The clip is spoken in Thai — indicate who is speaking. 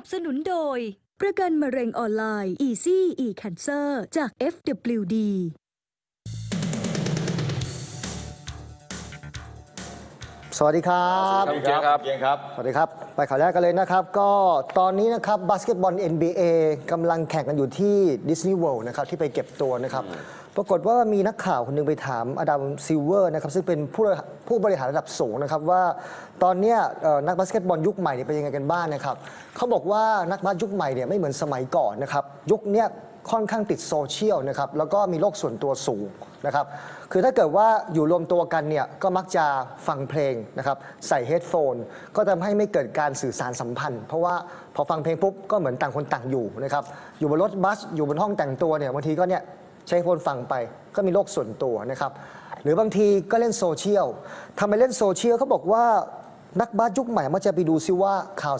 Speaker 1: นับสนุนโดย ประกันมะเร็งออนไลน์ Easy e-Cancer จาก FWD
Speaker 2: สวัสดีครับ
Speaker 3: สวัสดีครับ
Speaker 4: เกียงครับ
Speaker 2: สวัสดีครับ ไปข่าวแรกกันเลยนะครับ ก็ตอนนี้นะครับบาสเกตบอล NBA กำลังแข่งกันอยู่ที่ดิสนีย์เวิลด์นะครับที่ไปเก็บตัวนะครับ ปรากฏว่ามีนักข่าวคนหนึงไปถามอดัมซิลเวอร์นะครับซึ่งเป็นผู้ผู้บริหารระดับสูงนะครับว่าตอนเนี้ยเอ่อนักบาสเกตบอลยุคใหม่เนี่ยเป็นยังไงกันบ้างนะครับเขาบอกว่านักบาสยุคใหม่เนี่ยไม่เหมือนสมัยก่อนนะครับยุคเนี้ย ค่อนข้างติดโซเชียลนะครับแล้วก็มีโลกส่วนตัวสูงนะครับคือถ้าเกิดว่าอยู่รวมตัวกันเนี่ยก็มักจะฟังเพลงนะครับใส่เฮดโฟนก็ทำให้ไม่เกิดการสื่อสารสัมพันธ์ เพราะว่าพอฟังเพลงปุ๊บก็เหมือนต่างคนต่างอยู่นะครับอยู่บนรถบัสอยู่บนห้องแต่งตัวเนี่ยบางทีก็เนี่ยใช้โฟนฟังไปก็มีโลกส่วนตัวนะครับหรือบางทีก็เล่นโซเชียลทำไมเล่นโซเชียลเขาบอกว่านักบาสยุคใหม่มักจะไปดูซิว่าข่าว